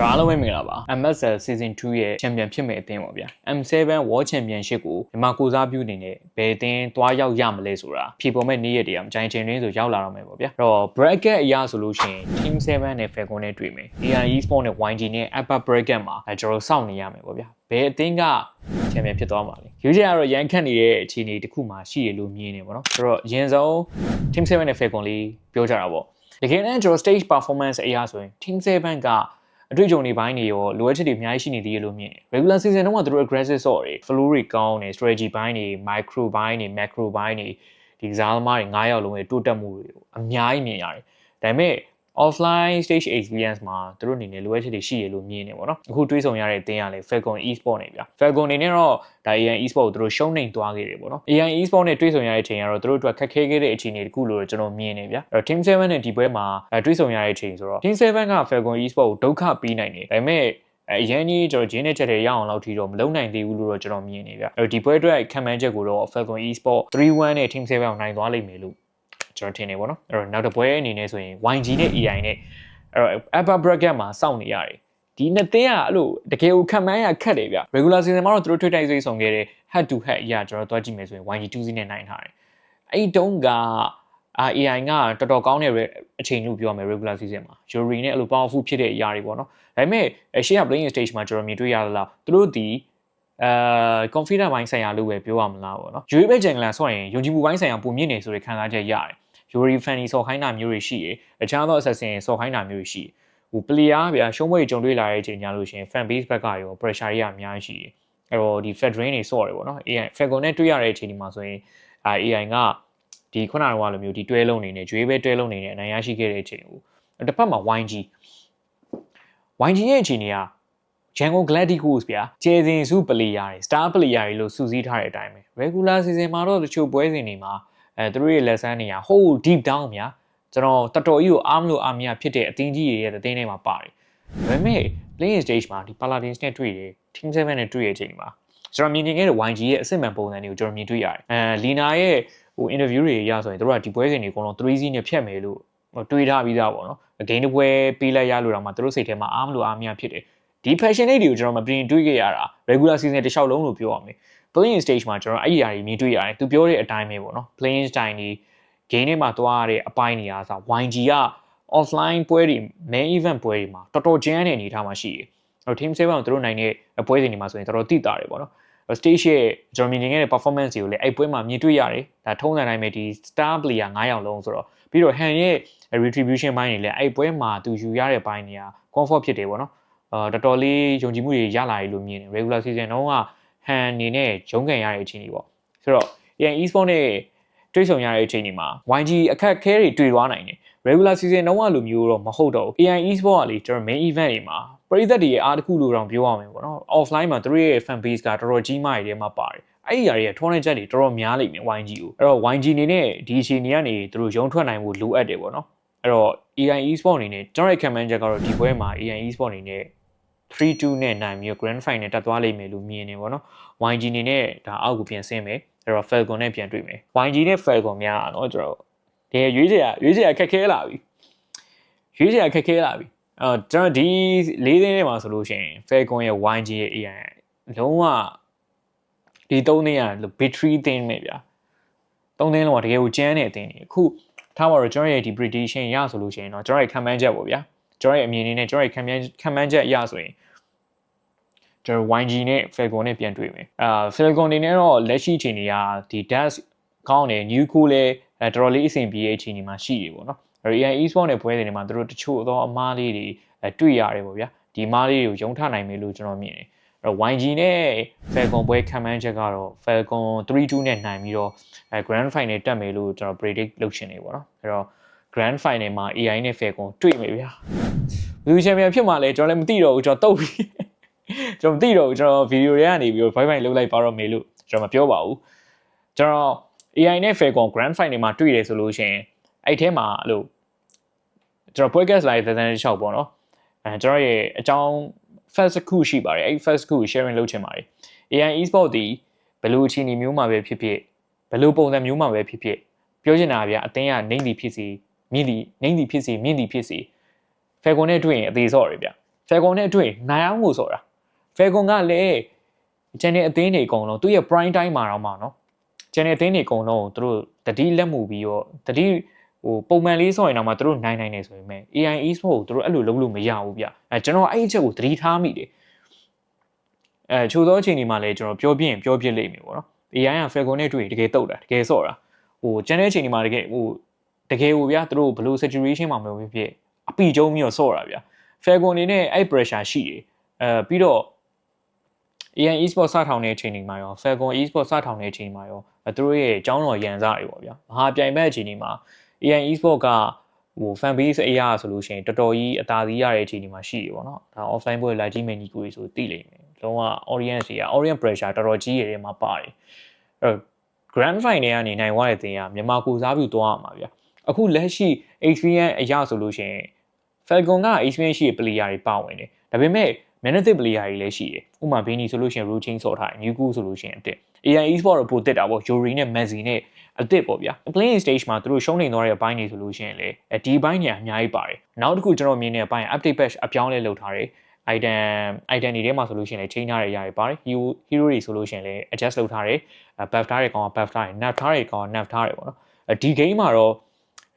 ဒါအားလုံးပဲမင်္ဂလာပါ MSL Season 2ရဲ့ချန်ပီယံဖြစ်မယ့်အသင်းပေါ့ဗျာ M7 World Championship ကိုမြန်မာကိုစားပြုအနေနဲ့ဘယ်အသင်းသွားရောက်ရမလဲဆိုတာဖြေပေါ်မဲ့နေ့ရက်တည်းကမကြိုင်ချိန်တွင်းဆိုရောက်လာတော့မယ်ပေါ့ဗျာအဲ့တော့ bracket အရာဆိုလို့ရှိရင် Team 7နဲ့ Falcon နဲ့တွေ့မယ် AI Esport နဲ့ YG နဲ့ Upper bracket မှာအဲကျွန်တော်စောင့်နေရမယ်ပေါ့ဗျာဘယ်အသင်းကချန်ပီယံဖြစ်သွားမှာလဲရွေးချယ်ကတော့ရန်ခတ်နေတဲ့အခြေအနေတစ်ခုမှရှိရလို့မြင်နေပေါ့နော်ဆိုတော့အရင်ဆုံး Team 7နဲ့ Falcon လေးပြောကြတာပေါ့တကယ်တမ်းကျွန်တော် stage performance အရာဆိုရင် Team 7က အတွေ့အကြုံတွေပိုင်းတွေရောလိုအပ်ချက်တွေအများကြီးရှိနေသေးရလို့မြင်တယ် regular season တုန်းကသူတို့ aggressive ဆော့တွေ flow တွေကောင်းတယ် strategy ဘိုင်းတွေ micro ဘိုင်းတွေ macro ဘိုင်းတွေဒီကစားသမားတွေ9ယောက်လုံးရဲ့တိုးတက်မှုတွေကိုအများကြီးမြင်ရတယ်ဒါပေမဲ့ offline stage experience မှာသူတို့အနေနဲ့လိုအပ်ချက်တွေရှိရလို့မြင်နေပေါ့နော်အခုတွေးဆောင်ရတဲ့အသင်းကလည်း Falcon Esport နေဗျ Falcon နေနဲ့တော့ဒါ AN Esport ကိုသူတို့ရှုံးနေသွားခဲ့တယ်ပေါ့နော် AN Esport နဲ့တွေးဆောင်ရတဲ့အချိန်ကတော့သူတို့အတွက်ခက်ခဲခဲ့တဲ့အခြေအနေတခုလို့ကျွန်တော်မြင်နေဗျအဲ့တော့ Team 7နဲ့ဒီပွဲမှာတွေးဆောင်ရတဲ့အချိန်ဆိုတော့ Team 7က Falcon Esport ကိုဒုက္ခပေးနိုင်တယ်ဒါပေမဲ့အရင်ကြီးကျွန်တော်ဂျင်းနဲ့ချက်တွေရအောင်လောက်ထီတော့မလုံနိုင်သေးဘူးလို့တော့ကျွန်တော်မြင်နေဗျအဲ့တော့ဒီပွဲအတွက်ခံမှန်းချက်ကိုတော့ Falcon Esport 3-1နဲ့ Team 7အောင်နိုင်သွားလိမ့်မယ်လို့ ကျွန်တော်ထင်နေပေါ့နော်အဲ့တော့နောက်တစ်ပွဲအနေနဲ့ဆိုရင် YG နဲ့ AI နဲ့အဲ့တော့ upper bracket မှာစောင့်နေရတယ်ဒီနှစ်သင်းကအဲ့လိုတကယ်ကိုခံမှန်းရခက်တယ်ဗျ regular season မှာတော့သူတို့ထွေးတိုက်စိတ်ဆောင်ခဲ့တဲ့ head to head အရာကျွန်တော်တွားကြည့်မယ်ဆိုရင် YG 2စီးနဲ့နိုင်ထားတယ်အဲ့ဒီတုန်းကအာ AI ကတော်တော်ကောင်းတဲ့အချိန်လို့ပြောရမယ် regular season မှာ Yuri နဲ့အဲ့လို powerful ဖြစ်တဲ့အရာတွေပေါ့နော်ဒါပေမဲ့ရှေ့က playing stage မှာကျွန်တော်မြင်တွေ့ရလားသူတို့ဒီအဲ confidence ဘိုင်းဆိုင်ရာလို့ပဲပြောရမလားပေါ့နော် Yuri ပဲ Jungler ဆိုရင်ယုံကြည်မှုဘိုင်းဆိုင်ရာပုံမြင့်နေဆိုတဲ့ခံစားချက်ရတယ် Yuri Fanny ဆော်ခိုင်းတာမျိုးတွေရှိရယ်အခြားသော assassin ဆော်ခိုင်းတာမျိုးတွေရှိရယ်ဟို player ဗျာရှုံးပွဲကြုံတွေ့လာတဲ့အချိန်ညလို့ရှိရင် fan base ဘက်ကရော pressure တွေကအများကြီးရှိတယ်အဲ့တော့ဒီ fed drain တွေဆော့တယ်ပေါ့နော် AI Falcon နဲ့တွေ့ရတဲ့အချိန်ဒီမှာဆိုရင်အာ AI ကဒီခုနကလိုမျိုးဒီတွဲလုံးနေနဲ့ကြွေးပဲတွဲလုံးနေနဲ့အနိုင်ရရှိခဲ့တဲ့အချိန်ကိုတစ်ဖက်မှာ YG YG ရဲ့အခြေအနေက Django Gladiators ဗျာကျဲစင်စု player တွေ star player တွေလို့စုစည်းထားတဲ့အတိုင်းပဲ regular season မှာတော့တချို့ပွဲစဉ်တွေမှာ အဲသူတို့ရဲ့ lesson တွေက whole deep down ဗျာကျွန်တော်တော်တော်ကြီးကိုအားမလို့အားမရဖြစ်တဲ့အသင်းကြီးတွေရဲ့အသင်းထဲမှာပါတယ်ဒါပေမဲ့ playing stage မှာဒီ Paladins နဲ့တွေ့တယ် Team 7နဲ့တွေ့ရတဲ့အချိန်မှာကျွန်တော်မြင်နေခဲ့တဲ့ YG ရဲ့အစစ်မှန်ပုံစံတွေကိုကျွန်တော်မြင်တွေ့ရတယ်အဲ Lina ရဲ့ဟို interview တွေရဆိုရင်တို့ကဒီပွဲစဉ်တွေအကုန်လုံး 3C နဲ့ဖြတ်မယ်လို့တွေးထားပြီးသားပေါ့နော်အဂိမ်းတစ်ပွဲပေးလိုက်ရလို့တော့မှတို့စိတ်ထဲမှာအားမလို့အားမရဖြစ်တယ်ဒီ fashion လေးတွေကိုကျွန်တော်မပြင်တွေးခဲ့ရတာ regular season တစ်လျှောက်လုံးလို့ပြောရမယ် playing stage မှာကျွန်တော်အဲ့ဒီအရာတွေမြင်တွေ့ရတယ်သူပြောတဲ့အတိုင်းပဲပေါ့နော် playing style တွေ game ထဲမှာသွားရတဲ့အပိုင်းနေရာဆို YG က offline ပွဲတွေ main event ပွဲတွေမှာတော်တော်ကျန်းတဲ့အနေအထားမှာရှိတယ်။အဲ့တော့ team 7ကသူတို့နိုင်တဲ့ပွဲစဉ်တွေမှာဆိုရင်တော်တော်တိတာတယ်ပေါ့နော်။ stage ရဲ့ကျွန်တော်မြင်နေခဲ့တဲ့ performance တွေကိုလည်းအဲ့ပွဲမှာမြင်တွေ့ရတယ်။ဒါထုံးစံတိုင်းပဲဒီ star player 9ယောက်လုံးဆိုတော့ပြီးတော့ Han ရဲ့ retribution ဘိုင်းတွေလည်းအဲ့ပွဲမှာသူယူရတဲ့ဘိုင်းတွေက comfort ဖြစ်တယ်ပေါ့နော်။အာတော်တော်လေးယုံကြည်မှုတွေရလာရလို့မြင်တယ် regular season တုန်း က Han အနေနဲ့ဂျုံကန်ရတဲ့အချိန်တွေပေါ့။ဆိုတော့ AN Esport နဲ့တွေးဆုံရတဲ့အချိန်ဒီမှာ YG အခက်ခဲတွေတွေ့သွားနိုင်တယ် regular season တုန်းကလိုမျိုးတော့မဟုတ်တော့ဘူး AI Esport ကလေကျွန်တော် main event တွေမှာပရိသတ်တွေရဲ့အားတစ်ခုလိုတောင်ပြောရမယ်ပေါ့နော် offline မှာသူတို့ရဲ့ fan base ကတော်တော်ကြီးမားတွေထဲမှာပါတယ်အဲ့ဒီຢာတွေက tournament ချက်တွေတော်တော်များလိမ့်မယ် YG ကိုအဲ့တော့ YG အနေနဲ့ဒီအခြေအနေကနေသူတို့ရုံထွက်နိုင်ဖို့လိုအပ်တယ်ပေါ့နော်အဲ့တော့ AI Esport အနေနဲ့ကျွန်တော်ရဲ့ comment ချက်ကတော့ဒီပွဲမှာ AI Esport အနေနဲ့ 3-2နဲ့နိုင်ပြီး Grand Final တက်သွားလိမ့်မယ်လို့မြင်နေပါတော့။ YG နေနဲ့ဒါအောက်ကိုပြန်ဆင်းမယ်။အဲ့တော့ Falcon နဲ့ပြန်တွေ့မယ်။ YG နဲ့ Falcon များတော့ကျွန်တော်ဒီရွေးစရာရွေးစရာခက်ခဲလာပြီ။ရွေးစရာခက်ခဲလာပြီ။အော်ကျွန်တော်ဒီ၄သင်းထဲမှာဆိုလို့ရှိရင် Falcon ရဲ့ YG ရဲ့ AI လုံးဝဒီ၃သင်းရ battery သင်းပဲဗျာ။၃သင်းလုံးကတကယ်ကိုကျန်းတဲ့အသင်းတွေ။အခုထားပါတော့ကျွန်တော်ရဲ့ဒီ prediction ရဆိုလို့ရှိရင်တော့ကျွန်တော်ရဲ့ခံမှန်းချက်ပေါ့ဗျာ။ ကျွန်တော်ရဲ့အမြင်လေးနဲ့ကျွန်တော်ရဲ့ခံမှန်းခံမှန်းချက်ရဆိုရင်ကျွန်တော် YG နဲ့ Falcon နဲ့ပြန်တွေ့မယ်အာ Falcon အနေနဲ့တော့လက်ရှိအချိန်တွေကဒီ Dash ကောင်းတယ် New Cool လည်းတော်တော်လေးအဆင်ပြေတဲ့အချိန်ဒီမှာရှိတယ်ပေါ့နော်အဲ AI Esport နဲ့ပွဲစဉ်တွေမှာတို့တချို့သောအမားလေးတွေတွေ့ရတယ်ပေါ့ဗျာဒီမားလေးတွေကိုယုံထနိုင်မယ်လို့ကျွန်တော်မြင်တယ်အဲ့တော့ YG နဲ့ Falcon ပွဲခံမှန်းချက်ကတော့ Falcon 3-2နဲ့နိုင်ပြီးတော့အဲ Grand Final တက်မယ်လို့ကျွန်တော် predict လုပ်ရှင်နေပေါ့နော်အဲ့တော့ Grand Final မှာ AI နဲ့ Falcon တွေ့မယ်ဗျာဘယ်သူချန်ပီယံဖြစ်မှာလဲကျွန်တော်လည်းမသိတော့ဘူးကျွန်တော်တုတ်ပြီကျွန်တော်မသိတော့ဘူးကျွန်တော်ဗီဒီယိုတွေကနေပြီးတော့ bye bye လုပ်လိုက်ပါတော့မေလို့ကျွန်တော်မပြောပါဘူးကျွန်တော် AI နဲ့ Falcon Grand Final မှာတွေ့တယ်ဆိုလို့ရှိရင်အဲ့ထဲမှာအဲ့လိုကျွန်တော် podcast live သန်းတစ်လျှောက်ပေါ့နော်အဲကျွန်တော်ရဲ့အကြောင်း first ခုရှိပါတယ်အဲ့ first ခု sharing လုပ်ချင်ပါတယ် AI e-sport ဒီဘယ်လိုအခြေအနေမျိုးမှာပဲဖြစ်ဖြစ်ဘယ်လိုပုံစံမျိုးမှာပဲဖြစ်ဖြစ်ပြောချင်တာဗျာအတင်းကနိုင်သည်ဖြစ်စီ မြင့်သည်နိုင်သည်ဖြစ်စီမြင့်သည်ဖြစ်စီ Falcon နဲ့တွေ့ရင်အသေးစော့ရဗျ Falcon နဲ့တွေ့နိုင်အောင်ကိုဆိုတာ Falcon ကလည်းကျန်တဲ့အသင်းတွေအကုန်လုံးသူ့ရဲ့ prime time မှာတော့မှာနော်ကျန်တဲ့အသင်းတွေအကုန်လုံးကိုသူတို့တတိလက်မှုပြီးတော့တတိဟိုပုံမှန်လေးဆိုရင်တော့မှသူတို့နိုင်နိုင်နေဆိုပေမဲ့ AI Esport ကိုသူတို့အဲ့လိုလုပ်လို့မရဘူးဗျအဲကျွန်တော်အဲ့အချက်ကိုသတိထားမိတယ်အဲချိုးသောအချိန်ဒီမှာလည်းကျွန်တော်ပြောပြရင်ပြောပြလိမ့်မယ်ပေါ့နော် AI က Falcon နဲ့တွေ့တကယ်တုတ်တာတကယ်ဆော့တာဟိုကျန်တဲ့အချိန်ဒီမှာတကယ်ဟို တကယ်ဟိုဗျာသူတို့ဘယ်လို situation မှာမဟုတ်ဖြစ်ဖြစ်အပီကျုံပြီးတော့ဆော့တာဗျာ Falcon နေနဲ့အဲ့ pressure ရှိတယ်အဲပြီးတော့ AN Esports စထောင်တဲ့အချိန်ဒီမှာရော Falcon Esports စထောင်တဲ့အချိန်ဒီမှာရောအဲသူတို့ရဲ့အကြောင်းတော်ရန်စားတွေပေါ့ဗျာမဟာပြိုင်ဘက်အချိန်ဒီမှာ AN Esports ကဟို fan base အရာဆိုလို့ရှိရင်တော်တော်ကြီးအသာစီးရတဲ့အချိန်ဒီမှာရှိတယ်ပေါ့နော်ဒါ offline ပွဲလာကြည့်မယ်ညီကိုကြီးဆိုသိလိမ့်မယ်လုံးဝ audience တွေက audience pressure တော်တော်ကြီးရတဲ့မှာပါတယ်အဲ့တော့ grand final ကနေနိုင်သွားတဲ့တင်ကမြန်မာကိုစားပြုသွားရမှာဗျ အခုလက်ရှိ experience အရာဆိုလို့ရှိရင် Falcon က experience ရှိတဲ့ player တွေပါဝင်တယ်ဒါပေမဲ့ management player တွေလည်းရှိတယ်ဥပမာ Bini ဆိုလို့ရှိရင် routine ဆော့ထားတယ် Nuku ဆိုလို့ရှိရင်အစ် AI Esport တော့ပိုတက်တာပေါ့ Yuri နဲ့ Messi နဲ့အစ်စ်ပေါ့ဗျာ playing stage မှာသူတို့ရှုံးနေသွားတဲ့ဘိုင်းတွေဆိုလို့ရှိရင်လေဒီဘိုင်းတွေအများကြီးပါတယ်နောက်တစ်ခုကျွန်တော်မြင်တဲ့ဘိုင်း update patch အပြောင်းလဲလုပ်ထားတယ် item item တွေထဲမှာဆိုလို့ရှိရင်လည်း chain ထားရရရပါတယ် hero hero တွေဆိုလို့ရှိရင်လည်း adjust လုပ်ထားတယ် buff ထားတဲ့ကောင်က buff ထားတယ် nerf ထားတဲ့ကောင်က nerf ထားတယ်ပေါ့နော်ဒီ game မှာတော့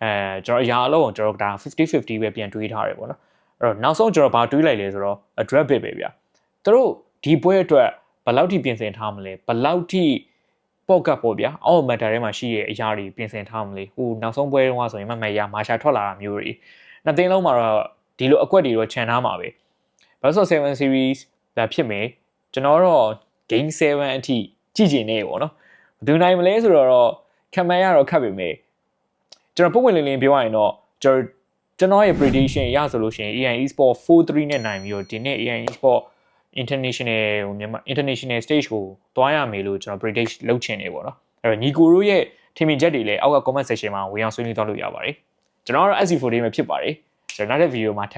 အဲကျွန်တော်အရာအလုံးကိုကျွန်တော်ဒါ50 50ပဲပြန်တွေးထားတယ်ပေါ့နော်အဲ့တော့နောက်ဆုံးကျွန်တော်ဘာတွေးလိုက်လဲဆိုတော့ address bit ပဲဗျာသူတို့ဒီပွဲအတွက်ဘယ်လောက်ထိပြင်ဆင်ထားမလဲဘယ်လောက်ထိပေါ့ကတ်ပေါ့ဗျာအော်မက်တာထဲမှာရှိရဲ့အရာတွေပြင်ဆင်ထားမလဲဟိုနောက်ဆုံးပွဲတုန်းကဆိုရင်မမရမာရှာထွက်လာတာမျိုးတွေနှစ်သိန်းလုံးမှာတော့ဒီလိုအကွက်တွေတော့ခြံထားမှာပဲ Versus 7 series ဒါဖြစ်မယ်ကျွန်တော်တော့ game 7အထိကြည့်ကျင်နေပေါ့နော်ဘယ်သူနိုင်မလဲဆိုတော့ခံမှန်းရတော့ခက်ပေမဲ့ ကျွန်တော်ပုံဝင်လင်းလင်းပြောရရင်တော့ကျွန်တော်ကျွန်တော်ရဲ့ prediction ရဆိုလို့ရှိရင် AN Esport 4-3နဲ့နိုင်ပြီးတော့ဒီနေ့ AN Esport international ဟိုမြန်မာ international stage ကိုတွားရမယ်လို့ကျွန်တော် predict လုပ်ချင်နေပေါ့နော်အဲ့တော့ညီကိုတို့ရဲ့ထင်မြင်ချက်တွေလည်းအောက်က comment section မှာဝင်အောင်ဆွေးနွေးသွားလို့ရပါတယ်ကျွန်တော်ကတော့ SC4 day မှာဖြစ်ပါတယ်ကျွန်တော်နောက်တဲ့ video မှာ